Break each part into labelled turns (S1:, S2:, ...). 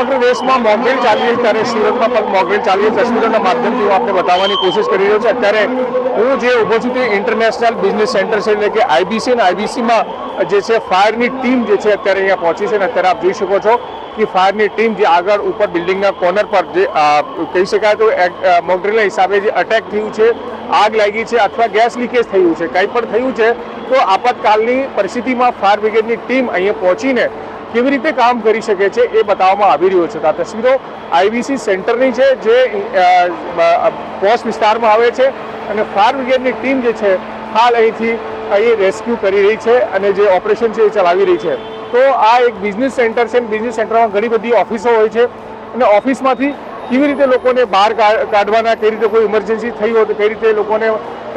S1: સમગ્ર દેશમાં મોકડ્રીલ ચાલી રહી ત્યારે સુરતમાં પણ મોકડ્રીલ ચાલી રહી તસવીરોના માધ્યમથી હું આપને બતાવવાની કોશિશ કરી રહ્યો છું. અત્યારે હું જે ઊભો છું તે ઇન્ટરનેશનલ બિઝનેસ સેન્ટર છે, એટલે કે આઈબીસી અને આઈબીસીમાં જે છે, ફાયરની ટીમ જે છે અત્યારે અહીંયા પહોંચી છે અને અત્યારે આપ જોઈ શકો છો કે ફાયરની ટીમ જે આગળ ઉપર બિલ્ડિંગના કોર્નર પર જે કહી શકાય તો મોકડ્રીલના હિસાબે જે અટેક થયું છે, આગ લાગી છે અથવા ગેસ લીકેજ થયું છે, કંઈ પણ થયું છે, તો આપાતકાલની પરિસ્થિતિમાં ફાયર બ્રિગેડની ટીમ અહીંયા પહોંચીને કેવી રીતે કામ કરી શકે છે એ બતાવવામાં આવી રહ્યો છે. આ તસવીરો આઈબીસી સેન્ટરની છે, જે પોસ્ટ વિસ્તારમાં આવે છે અને ફાયર બ્રિગેડની ટીમ જે છે, હાલ અહીંથી અહીં રેસ્ક્યુ કરી રહી છે અને જે ઓપરેશન છે એ ચલાવી રહી છે. તો આ એક બિઝનેસ સેન્ટર છે બિઝનેસ સેન્ટરમાં ઘણી બધી ઓફિસો હોય છે અને ઓફિસમાંથી કેવી રીતે લોકોને બહાર કાઢવાના કઈ રીતે કોઈ ઇમરજન્સી થઈ હોય તો કઈ રીતે લોકોને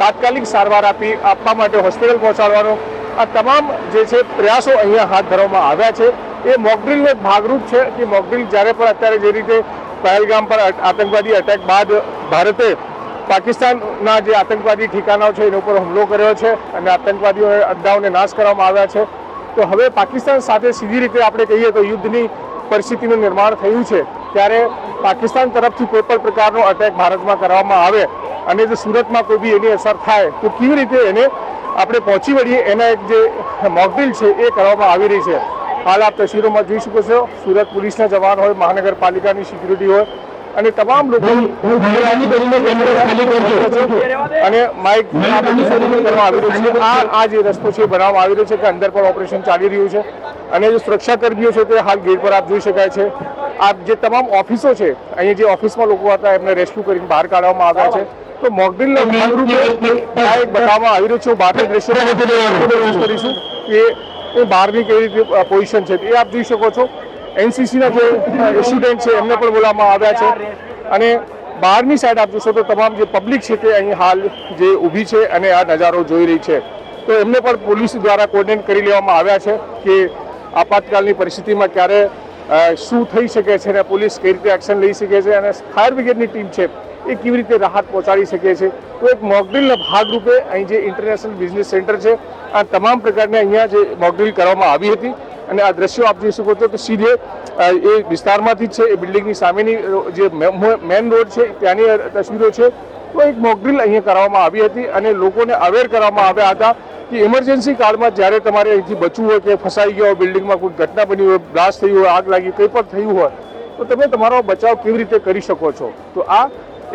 S1: તાત્કાલિક સારવાર આપી, આપવા માટે હોસ્પિટલ પહોંચાડવાનો આ તમામ જે છે પ્રયાસો અહીંયા હાથ ધરવામાં આવ્યા છે. એ મોકડ્રીલનો એક ભાગરૂપ છે કે મોકડ્રીલ જ્યારે પણ અત્યારે જે રીતે પહેલગામ પર આતંકવાદી અટેક બાદ ભારતે પાકિસ્તાનના જે આતંકવાદી ઠિકાનાઓ છે એના ઉપર હુમલો કર્યો છે અને આતંકવાદીઓ અડ્ડાઓને નાશ કરવામાં આવ્યા છે. તો હવે પાકિસ્તાન સાથે સીધી રીતે આપણે કહીએ તો યુદ્ધની પરિસ્થિતિનું નિર્માણ થયું છે. ત્યારે પાકિસ્તાન તરફથી કોઈ પણ પ્રકારનો અટેક ભારતમાં કરવામાં આવે અને જો સુરતમાં કોઈ બી એની અસર થાય તો કેવી રીતે એને આપણે પહોંચી વળીએ એના એક જે મોકડ્રીલ છે એ કરવામાં આવી રહી છે. હાલ આપ તસવીરોમાં જોઈ શકો છો સુરત પોલીસના જવાન હોય મહાનગરપાલિકાની સિક્યુરિટી હોય અને તમામ લોકો અને માઇક કરવામાં આવી રહ્યું છે. આ આ જે રસ્તો છે બનાવવામાં આવી રહ્યો છે કે અંદર પણ ઓપરેશન ચાલી રહ્યું છે. અને જે સુરક્ષા કર્મીઓ છે તે હાલ ગેટ પર આપ જોઈ શકાય છે. આ જે તમામ ઓફિસો છે અહીંયા જે ઓફિસમાં લોકો હતા એમને રેસ્ક્યુ કરીને બહાર કાઢવામાં આવ્યા છે. તો મોકડ્રીલના ભાગરૂપે આ એક બતાવવામાં આવી રહ્યું છે. બહારની દ્રશ્યો કરીશું કે એ બહારની કેવી રીતે પોઝિશન છે. એ આપ જોઈ શકો છો. એનસીસીના જે સ્ટુડન્ટ છે એમને પણ બોલાવવામાં આવ્યા છે. અને બહારની સાઈડ આપ જોશો તો તમામ જે પબ્લિક છે તે અહીં હાલ જે ઊભી છે અને આ નજારો જોઈ રહી છે. તો એમને પણ પોલીસ દ્વારા કોર્ડિનેટ કરી લેવામાં આવ્યા છે કે આપાતકાલની પરિસ્થિતિમાં ક્યારે શું થઈ શકે છે અને પોલીસ કઈ રીતે એક્શન લઈ શકે છે અને ફાયર બ્રિગેડની ટીમ છે એ કેવી રીતે રાહત પહોંચાડી શકે છે? તો એક મોકડ્રીલના ભાગરૂપે અહીં જે ઇન્ટરનેશનલ બિઝનેસ સેન્ટર છે, આ તમામ પ્રકારની અહીંયા જે મોકડ્રીલ કરવામાં આવી હતી. અને આ દ્રશ્યો આપ જોઈ શકો છો કે સીધે એ વિસ્તારમાંથી જ છે, એ બિલ્ડિંગની સામેની જે મેન રોડ છે, ત્યાંની તસવીરો છે. તો એક મોકડ્રીલ અહીંયા કરવામાં આવી હતી અને લોકોને અવેર કરવામાં આવ્યા હતા કે ઇમરજન્સી કાળમાં જ્યારે તમારે અહીંથી બચવું હોય કે ફસાઈ ગયા હોય બિલ્ડિંગમાં કોઈ ઘટના બની હોય બ્લાસ્ટ થયું હોય, આગ લાગી, કંઈ પણ થયું હોય, તો તમે તમારો બચાવ કેવી રીતે કરી શકો છો? તો આ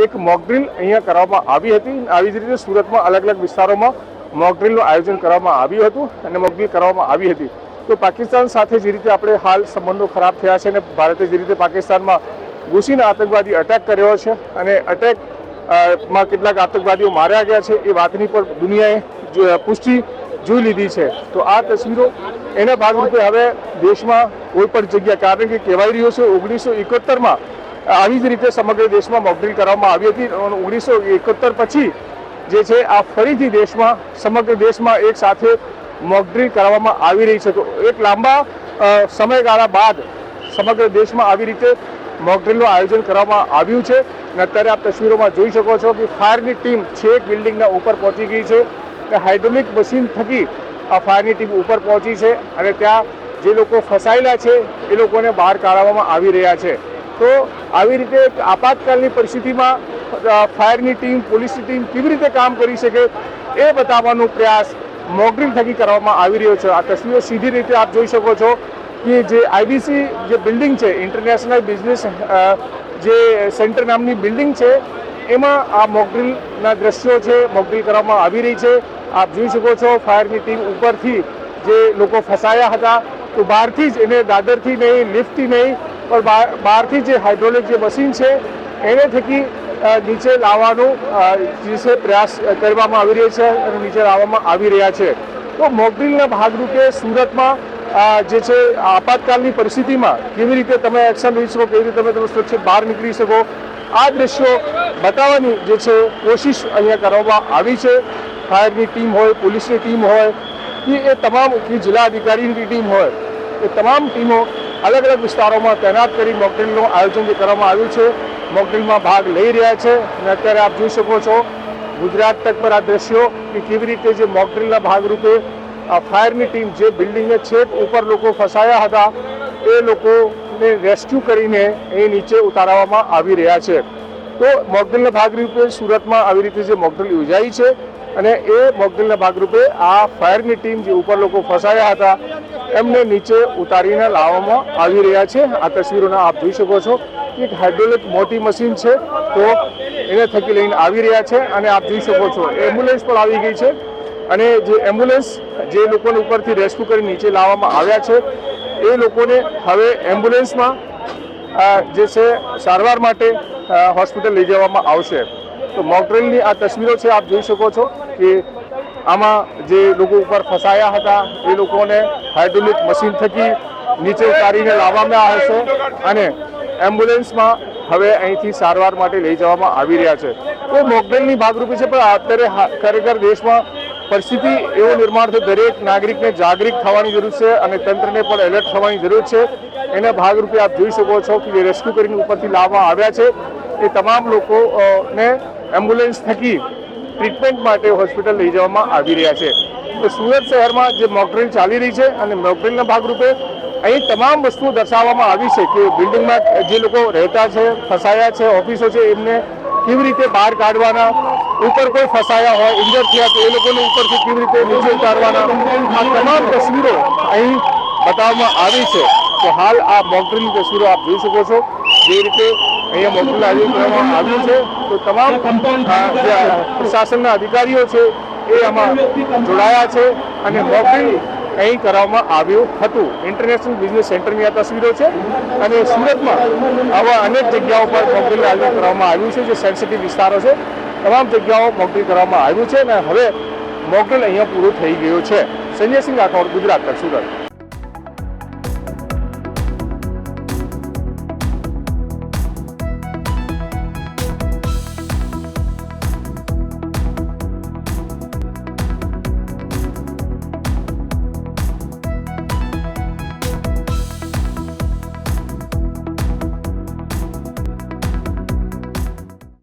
S1: એક મોકડ્રીલ અહીંયા કરવામાં આવી હતી આવી જ રીતે સુરતમાં અલગ અલગ વિસ્તારોમાં મોકડ્રીલનું આયોજન કરવામાં આવ્યું હતું અને મોકડ્રીલ કરવામાં આવી હતી. તો પાકિસ્તાન સાથે જે રીતે આપણે હાલ સંબંધો ખરાબ થયા છે અને ભારતે જે રીતે પાકિસ્તાનમાં ઘૂસીને આતંકવાદી અટેક કર્યો છે અને અટેકમાં કેટલાક આતંકવાદીઓ માર્યા ગયા છે એ વાતની પર દુનિયાએ પુષ્ટિ જોઈ લીધી છે. તો આ તસવીરો એના ભાગરૂપે હવે દેશમાં કોઈ પણ જગ્યા, કારણ કે કહેવાય રહ્યો છે ઓગણીસો એકોતેરમાં આવી જ રીતે સમગ્ર દેશમાં મોકડ્રીલ કરવામાં આવી હતી. ઓગણીસો એકોતેર પછી જે છે, આ ફરીથી દેશમાં, સમગ્ર દેશમાં એક સાથે મોકડ્રીલ કરવામાં આવી રહી છે. તો એક લાંબા સમયગાળા બાદ સમગ્ર દેશમાં આવી રીતે મોકડ્રીલનું આયોજન કરવામાં આવ્યું છે. અને અત્યારે આપ તસવીરોમાં જોઈ શકો છો કે ફાયરની ટીમ છેક બિલ્ડિંગના ઉપર પહોંચી ગઈ છે. અને હાઇડ્રોલિક મશીન થકી આ ફાયરની ટીમ ઉપર પહોંચી છે. અને ત્યાં જે લોકો ફસાયેલા છે, એ લોકોને બહાર કાઢવામાં આવી રહ્યા છે. તો આવી રીતે એક આપાતકાલની પરિસ્થિતિમાં ફાયરની ટીમ, પોલીસની ટીમ કેવી રીતે કામ કરી શકે એ બતાવવાનો પ્રયાસ મોકડ્રીલ થકી કરવામાં આવી રહ્યો છે. આ તસવીરો સીધી રીતે આપ જોઈ શકો છો કે જે આઈબીસી જે બિલ્ડિંગ છે, ઇન્ટરનેશનલ બિઝનેસ જે સેન્ટર નામની બિલ્ડિંગ છે, એમાં આ મોકડ્રીલના દ્રશ્યો છે મોકડ્રીલ કરવામાં આવી રહી છે. આપ જોઈ શકો છો ફાયરની ટીમ ઉપરથી જે લોકો ફસાયા હતા, તો બહારથી જ એને દાદરથી નહીં, લિફ્ટથી નહીં પણ બહાર- બહારથી જે હાઇડ્રોલિક જે મશીન છે, એને થકી નીચે લાવવાનો જે પ્રયાસ કરવામાં આવી રહ્યો છે અને નીચે લાવવામાં આવી રહ્યા છે. તો મોકડ્રીલના ભાગરૂપે સુરતમાં જે છે આપાતકાલની પરિસ્થિતિમાં કેવી રીતે તમે એક્શન લઈ શકો, કેવી રીતે તમે તમે સુરક્ષિત બહાર નીકળી શકો, આ દ્રશ્યો બતાવવાની જે છે કોશિશ અહીંયા કરવામાં આવી છે. ફાયરની ટીમ હોય, પોલીસની ટીમ હોય કે એ તમામ જિલ્લા અધિકારીની ટીમ હોય, એ તમામ ટીમો અલગ અલગ વિસ્તારોમાં તૈનાત કરી મોકડ્રીલનું આયોજન કરવામાં આવ્યું છે, મોકડ્રીલમાં ભાગ લઈ રહ્યા છે અને અત્યારે આપ જોઈ શકો છો, ગુજરાત તક પર આ દ્રશ્યો કે કેવી રીતે જે મોકડ્રીલના ભાગરૂપે આ ફાયરની ટીમ જે બિલ્ડિંગને છેક ઉપર લોકો ફસાયા હતા, એ લોકોને રેસ્ક્યુ કરીને એ નીચે ઉતારવામાં આવી રહ્યા છે. તો મોકડ્રીલના ભાગરૂપે સુરતમાં આવી રીતે જે મોકડ્રીલ યોજાઈ છે અને એ મોકડ્રીલના ભાગરૂપે આ ફાયરની ટીમ જે ઉપર લોકો ફસાયા હતા એમને નીચે ઉતારીને લાવવામાં આવી રહ્યા છે. આ તસવીરોના આપ જોઈ શકો છો એક હાઇડ્રોલિક મોટી મશીન છે તો એને થકી લઈને આવી રહ્યા છે અને આપ જોઈ શકો છો એમ્બ્યુલન્સ પણ આવી ગઈ છે. અને જે એમ્બ્યુલન્સ જે લોકોને ઉપરથી રેસ્ક્યુ કરી નીચે લાવવામાં આવ્યા છે, એ લોકોને હવે એમ્બ્યુલન્સમાં જે છે સારવાર માટે હોસ્પિટલ લઈ જવામાં આવશે. તો મોકડ્રીલની આ તસવીરો છે, આપ જોઈ શકો છો કે આમાં જે લોકો ઉપર ફસાયા હતા, એ લોકોને હાઇડ્રોલિક મશીન થકી નીચે ઉતારીને લાવવામાં આવશે અને એમ્બ્યુલન્સમાં હવે અહીંથી સારવાર માટે લઈ જવામાં આવી રહ્યા છે. તો મોકડેલની ભાગરૂપે છે, પણ અત્યારે ખરેખર દેશમાં પરિસ્થિતિ એવો નિર્માણ થયો દરેક નાગરિકને જાગૃત થવાની જરૂર છે અને તંત્રને પણ એલર્ટ થવાની જરૂર છે. એના ભાગરૂપે આપ જોઈ શકો છો કે જે રેસ્ક્યુ કરીને ઉપરથી લાવવામાં આવ્યા છે. એ તમામ લોકોને એમ્બ્યુલન્સ થકી ટ્રીટમેન્ટ માટે હોસ્પિટલ લઈ જવામાં આવી રહ્યા છે. તો સુરત શહેરમાં જે મોકડ્રીલ ચાલી રહી છે અને મોકડ્રીલના ભાગરૂપે અહીં તમામ વસ્તુઓ દર્શાવવામાં આવી છે કે બિલ્ડિંગમાં જે લોકો રહેતા છે, ફસાયા છે, ઓફિસો છે, એમને કેવી રીતે બહાર કાઢવાના, ઉપર કોઈ ફસાયા હોય, ઇન્જર થયા તો એ લોકોને ઉપરથી કેવી રીતે નીચે ઉતારવાના, આ તમામ તસવીરો અહીં બતાવવામાં આવી છે. તો હાલ આ મોકડ્રીલની તસવીરો આપ જોઈ શકો છો. જે રીતે અહીંયા મોકલ આયોજન કરવામાં આવ્યું છે. તો તમામ જે પ્રશાસનના અધિકારીઓ છે એ આમાં જોડાયા છે અને મોકલી અહીં કરવામાં આવ્યું હતું. ઇન્ટરનેશનલ બિઝનેસ સેન્ટરની આ તસવીરો છે. અને સુરતમાં આવા અનેક જગ્યાઓ પર મોકડ્રીલ આયોજન કરવામાં આવ્યું છે જે સેન્સિટિવ વિસ્તારો છે. તમામ જગ્યાઓ મોકડ્રીલ કરવામાં આવ્યું છે અને હવે મોકલ અહીંયા પૂરું થઈ ગયું છે. સંજયસિંહ રાઠોડ ગુજરાત સુરત.